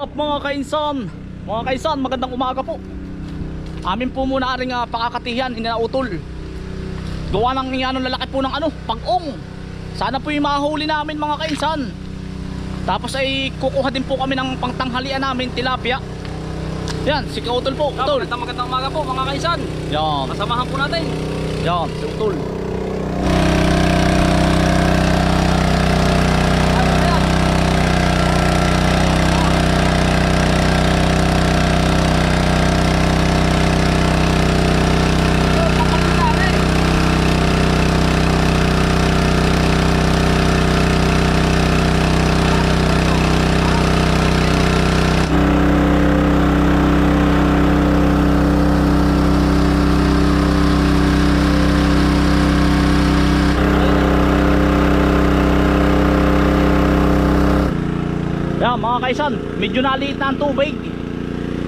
Up mga kainsan, mga kainsan, magandang umaga po. Amin po muna aring uh, pakakatihan, inautol. Gawa ng ano lalaki po ng ano, pag-ong. Sana po yung mahuli namin mga kainsan. Tapos ay kukuha din po kami ng pangtanghalian namin, tilapia. Yan, si Kautol po, Tol. Utol. Magandang magandang umaga po mga kaisan. Yan, Kasamahan po natin. yan, si Utol. Kaisan, medyo naliit na ang tubig.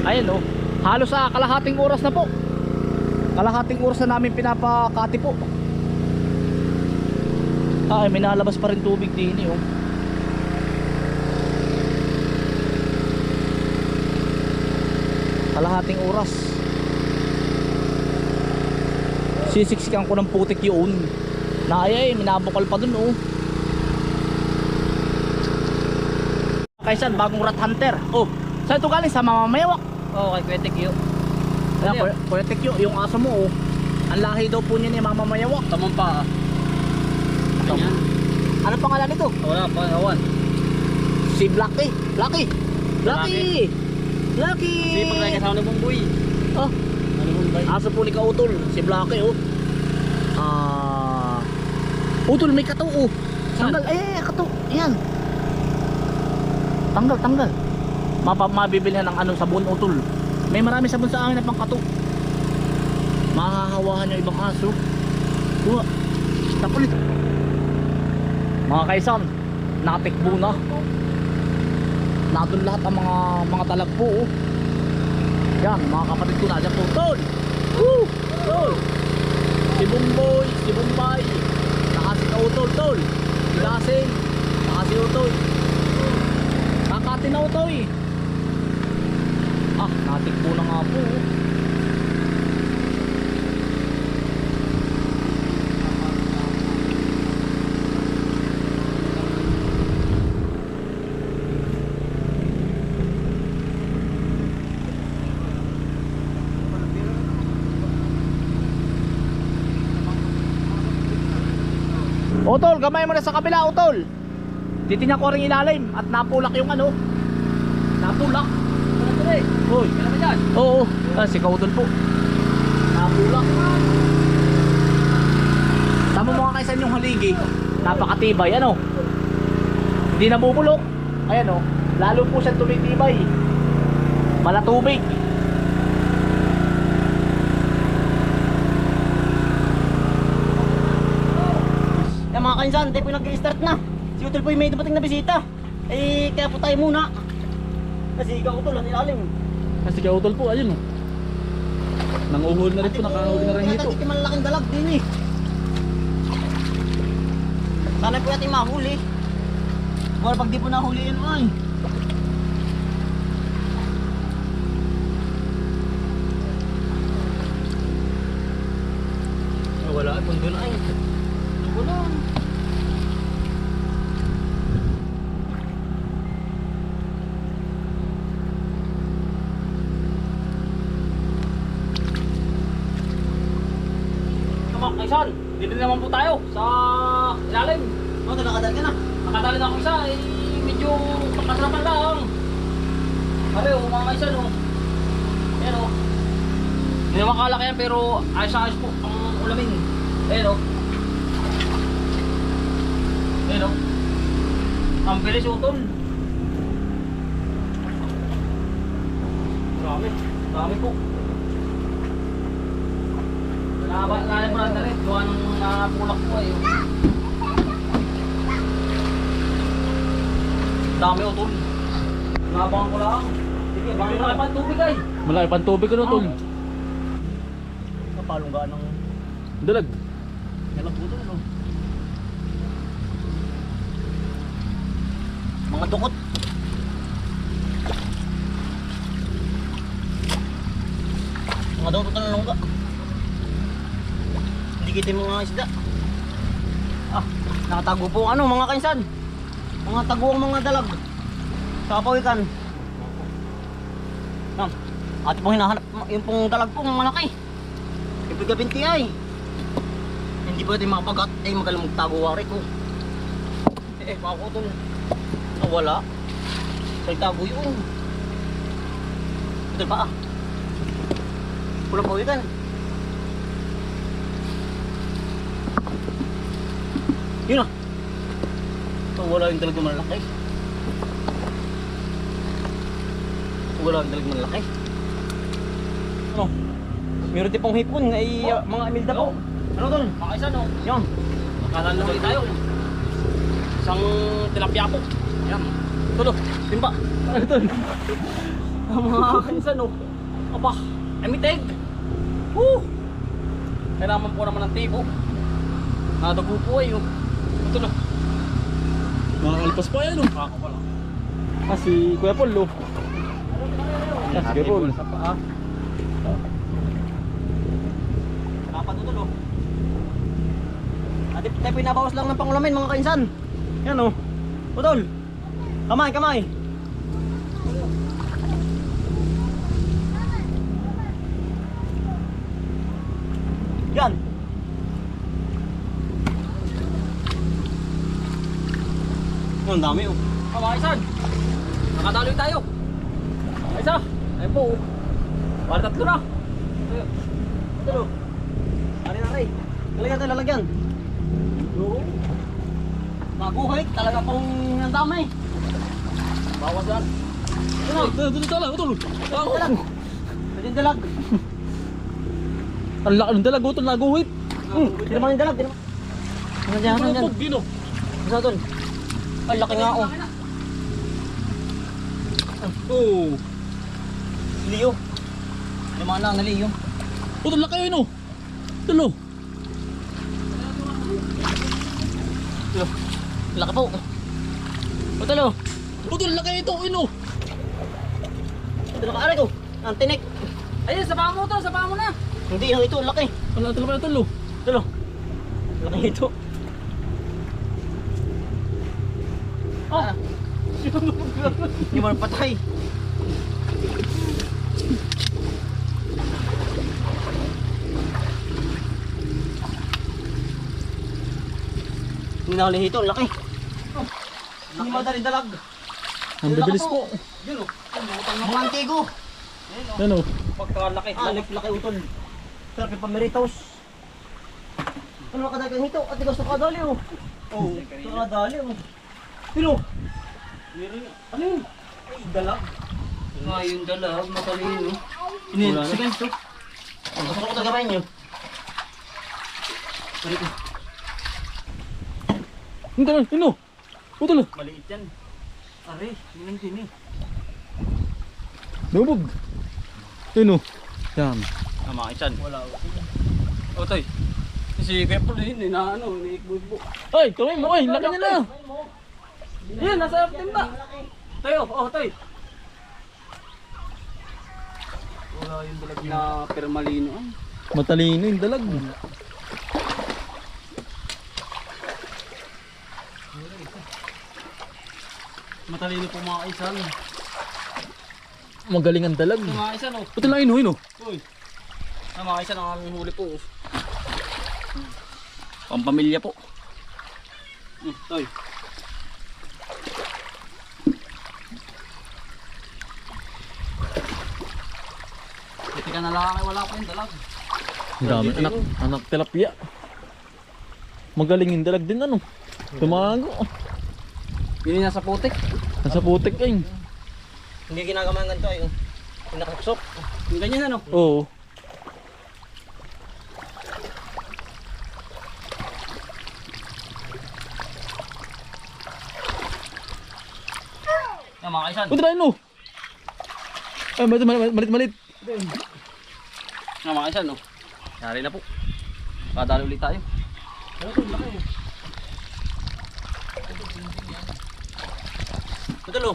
Ayan oh, halos sa kalahating oras na po. Kalahating oras na namin pinapakati po. Ay, may nalabas pa rin tubig din eh oh. Kalahating oras. Sisiksikan ko ng putik yun. Naaya eh, minabukal pa dun oh. Kaisan, bagong rat hunter. Oh, saan ito galing? Sa mamamayawak. Oo, kay Kuya Tekyo. Kaya, Ano Kuya- Kuya Tekyo, yung aso mo, oh. Ang lahi daw po niya ni mamamayawak. Tamang pa. Ganyan. Ano pangalan nito? Wala pa, awan. Si Blacky. Blacky. Blacky. Blacky. Kasi pag nakikasama ng bungboy. Oh, Ano bungboy? aso po ni Kautol. Si Blacky, oh. Ah. Utol, may kato, oh. Eh, eh, kato. Yan. Tanggal, tanggal. Mapa, mabibilhan ng ano, sabon, utol. May marami sabon sa akin na pang kato. Mahahawahan yung ibang aso. Kuha. Tapulit. Mga kaisan, nakatikbo na. Nandun lahat ang mga mga talagpo. Oh. Yan, mga kapatid ko na dyan po. Tol! Woo! Tol! Si Bumboy, si Bumbay. Saka si Kautol, Tol. Si Lasing. Saka Kakati na Utoy. Ah, natikbo na nga po. oh. Utol, gamay mo na sa kabila, Utol. Titingnan ko rin ilalim at napulak yung ano. Napulak. Hoy. Kailan ba? Oo, ah, si Kautol po. Napulak. Tama mo nga kaysa yung haligi. Napakatibay, ano? Hindi nabubulok. Ayan oh. Lalo po siya tumitibay. Malatubig. Yan mga kainsan, tayo po nag-start na. Si Utol po yung may dumating na bisita. Eh, kaya po tayo muna. Kasi ikaw Utol, ang ilalim. Kasi Kautol po, ayun oh. Nanguhuli na rin po, nakahuli na rin Kaya ito. tayo malaking dalag din eh. Sana po natin mahuli. Buwan pag di po nahuli yun ay. Wala, pundo na ay. Wala. Mga kaisan, dito naman po tayo sa ilalim. Oh, ito nakadal ka na. Nakadali na ako isa, eh, medyo pakasarapan lang. Pare, oh, mga kaisan, oh. Ayan, oh. Hindi naman kalaki yan, pero ayos-ayos po ang ulamin. Ayan, oh. Oh. Ang bilis, utol. Marami. Marami po. Nakabakala mo lang dali. Buwan na pulak po eh. Dami oh, utol. Nabangan ko lang. Sige, bakit malaki tubig ay? Malaki pang tubig ano utol? Kapalunggaan ng... Dalag. Dalag po utol. Oh. Mga dukot. Mga dukot na nalungga. Hindi kita yung mga isda. Ah, nakatago po ano mga kainsan. Mga tago ang mga dalag. Sa kapawikan. Yan. Ate pong hinahanap yung pong dalag po malaki. Yung pagkabinti ay. Hindi pwede makapagat ay magalang magtago wari ko. Eh, mga kutol. Ah, wala. Nagtago yun. Ito pa ah. Pulang pawikan. Yun ah. Oh, wala yung talagang malaki. Wala yung talagang malaki. Ano? Meron din pong hipon ay uh, mga emilda po. Ano tol? Mga kaisan oh. Yan. Nakalalaway tayo. Isang tilapia po. Yan. Tulo. Timba. Ano tol? Ang mga kansan oh. Aba, emitig. Woo! Kailangan po naman ng tibo. Nadago po ay oh. Ito na. Makakalpas pa yan oh. Ako pala. Ah, si Kuya Paul oh. Ah, si Kuya Paul. Sa paa. Nakapatutol oh. Ate, tayo pinabawas lang ng pangulamin mga kainsan. Yan oh. Putol. Kamay, kamay. Yan. Oh, ang dami oh. Ah, mga kaisan. Nakadaloy tayo. Isa. Ayun po. oh. Bali tatlo na. Ito oh. Ari na rin. Lalagyan tayo, lalagyan. Oo. Mabuhay, talaga pong ang dami. Bawas yan. Ano? Ito, ito, ito, ito. Dalag. Pwede dalag. Ang laki ng dalag, utol, naguhit. Hmm, di naman yung dalag, di naman. Ano dyan, ano dyan? Gino. Isa doon. Ay, laki nga oh. Oh. Leo. Lima na na Leo. Utol, laki yun oh. Tulo. Leo. Laki po. O talo. Utol, laki ito, yun oh. Ito na kaaray ko. Ang tinik. Ayun, sa paa mo to. Sa paa mo na. Hindi, ang ito, laki. Wala talaga pala tulo. Talo. Laki ito. Ah. Hindi mo patay. Hindi na ulit ito, ang laki. Hindi madali dalag. Ang bibilis po. Yun o. Mga antigo. Yan oh. Pagkalaki. Ah, laki, utol. Sarap yung pameritos. Ano makadagang ito? At ikaw sa kadali oh. Oo, sa kadali oh. Sino? Ano yun? Ay, dalag. Nga yung dalag. Matalino. Ini, na. sige ito. Gusto ko tagamay niyo. Hindi na, yun oh. Utol, Maliit yan. Are, yun ang tini. lumubog. Yun oh. Yan. Mga kaisan. Wala. O, toy. Si Kuya Paul din, na ano, niikbudbo. Ay, kamay mo, ay, laki nila. Yan, nasa timba. Tayo, oh, toy. Wala yung dalag na permalino. Ay. Matalino yung dalag. Matalino po mga kaisan. Magaling ang dalag. Mga kaisan, oh. Utol lang yun oh, oh. Uy. Ah, mga kaisan, ang aming huli po. Pampamilya po. Hmm, toy. Na lang, wala pa yung dalag. Ang dami, anak, anak tilapia. Magaling yung dalag din ano. Tumago. Yun yung nasa putik. Nasa putik ay. Hindi ginagawa ng ganito ay. Pinakaksok. Yung ganyan ano. Oo. Yan mga kaisan. Lang yun oh. Ay, malit, malit, malit, malit. Yan mga kaisan, no. Yari na po. Kadali ulit tayo. Ito lo.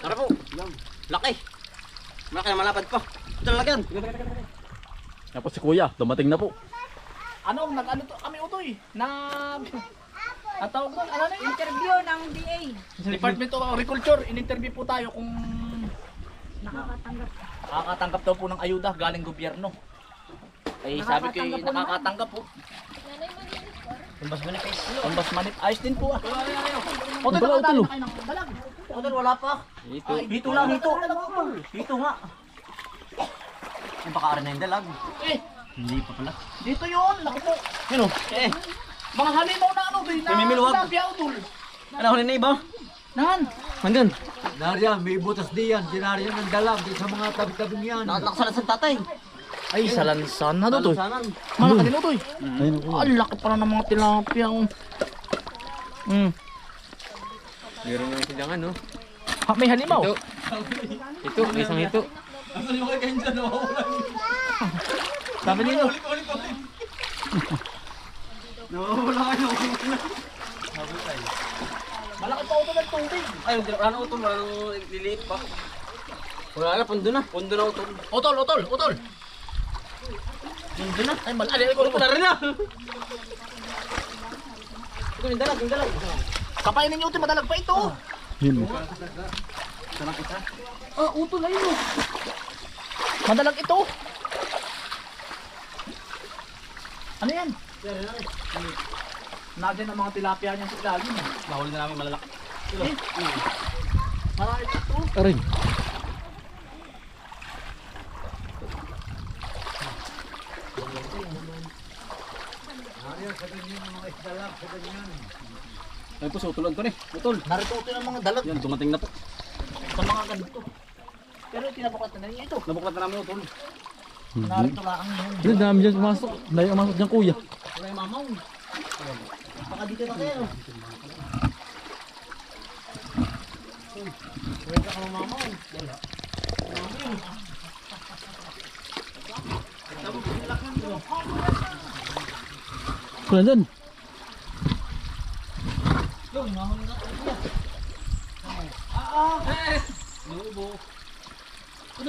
Tara po. Laki. Malaki na malapad pa. Ito lalagyan. Tapos si kuya, dumating na po. Ano, nag-ano to kami utoy? Nag... Ang tawag doon, ano na yun? Interview ng DA. Department of Agriculture, in-interview po tayo kung Nakakatanggap. nakakatanggap daw po ng ayuda galing gobyerno. Eh sabi ko eh, Nakakatanggap po po. Tumbas manipis. Ang bas manit, ayos din po ah. Wala, tayo utol. na kayo. Utol, wala pa. Ito. Dito lang, dito. Dito nga. Yung baka na yung dalag. Eh, Hindi pa pala. dito yun, laki po. Yun o. Eh, Mga halimaw na ano, utol. ano huli na iba? Nan, Hanggan. Nariyan, may butas diyan. Dinariyan ng dalag di sa mga tabi-tabi niyan. Nakatasalat sa tatay. ay salansan. Ano to? Salan. Malaki din utoy. Ang laki pala ng mga tilapia. Mm. Meron nga silang ano. Ha, may halimaw. Ito. Ito, isang ito. Sabi nilo. Nawawala kayo. Malaki pa utol ng tubig. Ay, na utol. Nang liliit pa. Wala na, pundo na. Pundo na utol. Utol, utol, utol. Pundo na. Ay, malaki. Ay, ko Wala rin na. Ito yung dalag, yung dalag. Kapainin niyo utol, madalag pa ito. Ah, utol ayun oh. Madalag ito. Ano yan? Nandiyan ang mga tilapia niya sa ilalim. Nahuli na namin malalaki. Aray. Ay po, sutulan ko ni. Utol. Narito ito ng mga dalag Yan, dumating na po. sa mga ganito. Pero tinabukat na niya ito. Nabuklat na namin utol. Narito lang yun. Hindi, dami dyan pumasok. Dahil pumasok dyan kuya. Wala yung mamaw. Baka dito na kayo. Huwag ka kang mama. Wala. Mami. Yung, mahon. Ah, ah. Eh. Lubo. Ano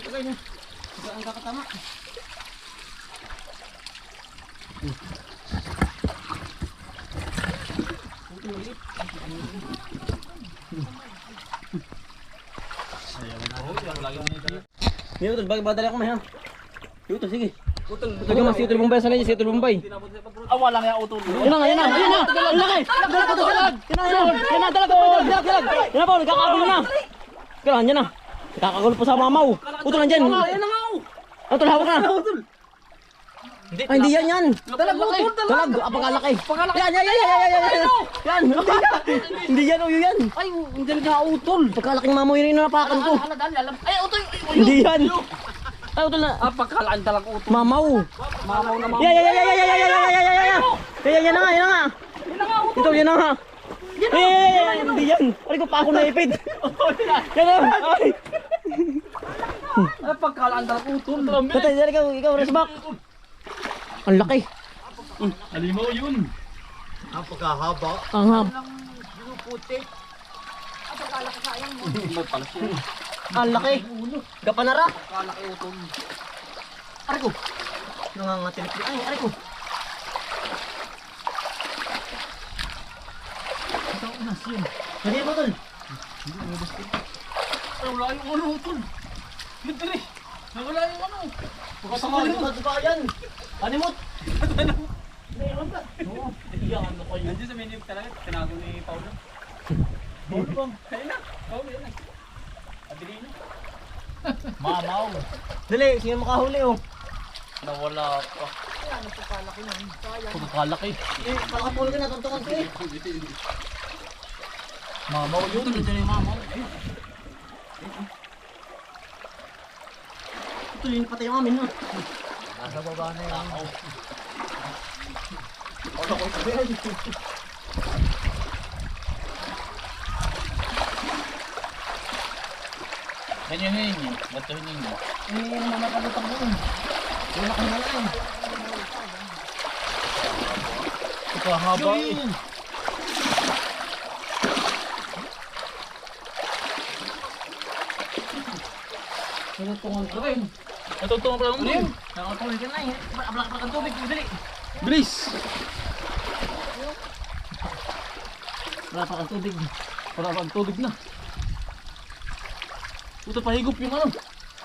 ka kayo? Saan? Ang tulit. Ang. Hindi utol, bakit ba dala ko may ha? Utol, sige. Utol, utol mas utol Bombay sana si utol Bombay. Awa lang ya utol. Yan na, yan na, yan na. Ang laki. Dalag ko dalag. Yan na, yan na. Yan na, dalag, dalag, dalag. Yan na, Paul, kakagulo na. Kailangan yan na. Kakagulo pa sa mamaw. Utol nandiyan. Yan na nga. Utol, hawak na. Ay, hindi yan yan. Dalag utol, Dalag, apakalaki. Yan, yan, yan, yan, yan, yan, yan. Yan, hindi yan, uyo yan. Ay, hindi na utol. Pagkalaking mamaw yun yung napakan ko. Ay, utol. Hindi yan. Ay, utol na. Ah, pagkalaan talaga utol. Mamaw. Mamaw na Yan, yan, yan, yan, yan, yan, yan, yan, yan, yan, yan, yan. Yan, yan, yan na nga, yan na nga. Ito, yan na nga. Yan, yan, yan, yan, yan, hindi yan. Ay, ko pa ako naipid. Yan na. Ay. Pagkalaan talaga utol. Tatay, yan, ikaw, ikaw, resback. Ang laki. Hmm, uh, alimaw yun. Ang pagkahaba. Ang hab. Ang puti. Ang pagkalaki sayang mo. Ang laki. Gapanara. Pagkalaki utong. Aray ko. Nangangatilik. Ay, aray ko. Ito ang unas yun. Nagay mo tol. Hindi, umabas ko. Ay, wala yung ano tol. Madali. Nawala yung ano. Pagkasama ko. Pagkasama ko sa dubayan. Animot. Iyan na kayo. Nandiyan sa menu talaga, tinago ni Paulo. Kaya na, Paulo yan na. Pabili na. Mamaw. Dali, sino makahuli oh. Nawala pa. Pagkalaki. Eh, palakapul ka na, tuntungan ko eh. Mamaw yun. Nandiyan yung mamaw. Ito yung patay yung amin ha. Nasa baba na yun. Ano ko yun? Ganyan na yun yun. Ba't yun yun yun? Eh, yung mga kalutang doon. Wala kang wala yun. Ito haba yun. Eh. Pinutungan ko rin. Natutungan ko lang mo yun. Nakatuloy ka na eh. Ablak-ablak ang tubig. Dali. Bilis! Wala pa kang tubig. Para ang tubig na. Puta pahigop yung ano.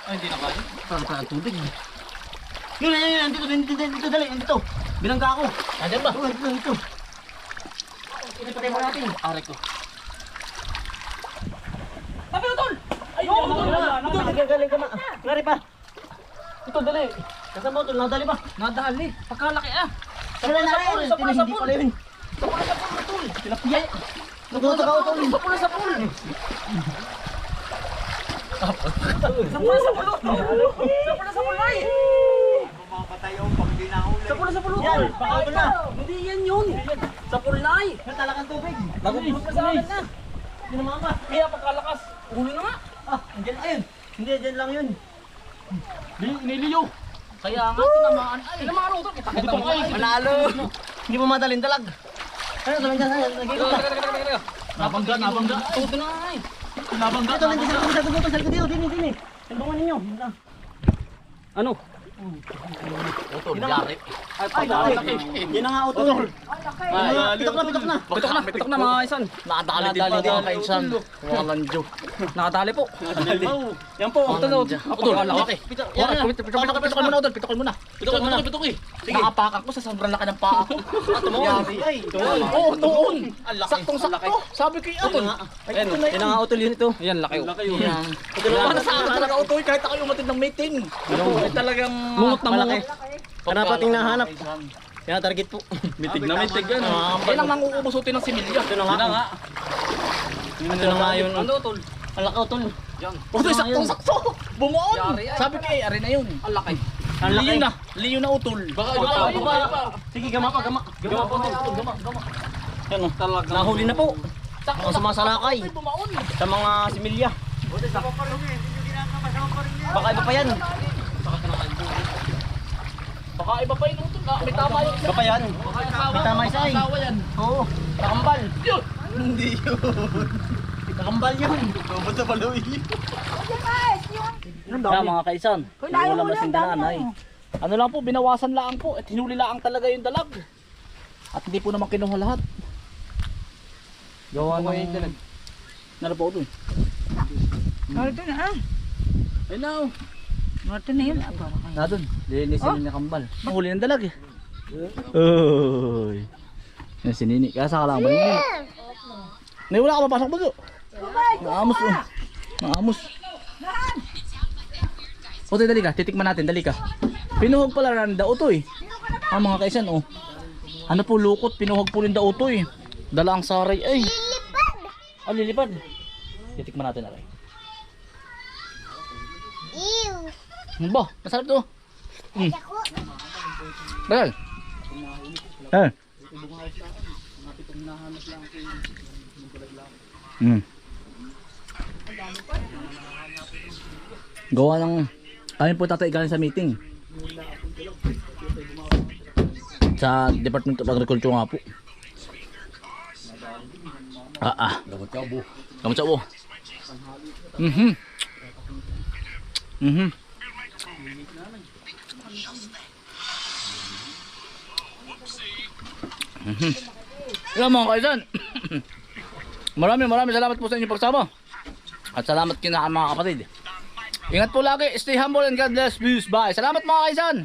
Ay, hindi na kaya. Wala pa kang tubig. Yun, yun, yun. Dito, dito, dito, dito, dali. Dito. Binangga ako. Nandiyan ba? Oo, dito, dito. Ipatay mo natin. Aray ko. Sabi ko tol! Ay, Ito, galing ka na. Ngari pa. Ito, dali. Kasama mo ito, nadali ba? Nadali. Pagkalaki ah. Ano na rin? Sa pula, sa Hindi pula. pala yun. Tilapia. Nagluto ka ito. Sa pula, sa pula. Sa pula, sa pula. Sa pula, sa pula. Mamamatay yung pag di nahuli. Sa pula, sa pula. Yan, pakauto na. Hindi yan yun. Sa pulay. Natala kang tubig. Nagugulog pa sa akin na. Hindi naman ba? Kaya pagkalakas. Huli na nga. Ah, andyan lang yun. Hindi, andyan lang yun. Li- Niliyo. Kaya nga tinamaan. Ay, tinamaan ako. Kita mo kayo. Manalo. Hindi mo madaling dalag. Ano, sabi dyan, nag-ikot na. Nabangga, nabangga. Tuto na nga eh. Nabangga. Ito, nandiyan sa likod, sa likod dito, dini, dini. Tulungan ninyo. Ano? Nga. yari. Ay, laki. Yan na nga, utol. Ay, Pitok na, pitok na. Pitok na, pitok na mga isan. Nakadali din pala mga kaisan. Walang Diyo. Nakatali po. Yan po, ito na. Utol, laki. Pitok, Yan yan na. Pitokin mo na, utol. Pitokin mo na. Pitokin mo na. Pitokin. Nakapakan ko sa sobrang laki ng paa ko. Yari, ay. Oo, noon. Saktong sakto. Sabi ko utol. Ay, ito na Yan ang utol yun ito. Yan, laki. Yan. Ito na para sa akin talaga utol kahit ako yung matid ng meeting. Ito ay talagang Mungot na mungot. Hanap ating nahanap. Yan, target po. Mitig na mitig yan. Yan ang nanguubusutin ng similya. Ito na nga. Ito na nga yun. Ano utol? Ang laki, utol. Utol, saktong sakto. Bumuon. Yari, ay. Sabi ko eh, ari na yun. Ang laki. Ang laki. Liyo na. Liyo na utol. Baka iba pa, iba pa. Sige, gama pa, gama. Gama utol. Gama, gama. Yan, oh. Talaga. Nahuli na po. Sakto Mga sumasalakay. Sa mga similya. Baka iba pa yan. Baka iba pa yun utol. Ah, May tama yun. Iba pa yan. May tama isa eh. Asawa yan. Oo. Nakambal. Yun. Nakambal yun. Kaya mga kaisan, Kung mo lang, dami nanay. Ano lang po, binawasan lang po at hinuli lang talaga yung dalag. At hindi po naman kinuha lahat. Gawa ng... dalag. Nara po ito eh. Ito na ah. Ay now. Ito na yun. Na doon, lilinisin oh? niya kambal. Ang huli ng dalag eh. Uy. Yan si Nini. Kaya sa kalaban yun. Nay, wala ka papasok bago. Maamos oh. Maamos. Ote, dali ka. Titikman natin. Dali ka. Pinuhog pala ng daoto eh. Ah, mga kaisan oh. Ano po lukot? Pinuhog po rin daoto eh. Dala ang saray. Ay. Lilipad. Ah, lilipad. Titikman natin aray. Ba? Masarap to. Mm. Dahil. Eh. Mm. Gawa ng ayun po tatay galing sa meeting. Sa Department of Agriculture nga po. Ah ah. Gamot sa ubo. Gamot sa ubo. Mhm. Mhm. Mhm. Yan mga kaisan. maraming maraming salamat po sa inyong pagsama. At salamat kina mga kapatid. Ingat po lagi. Stay humble and God bless. Peace. Bye. Salamat mga kaisan.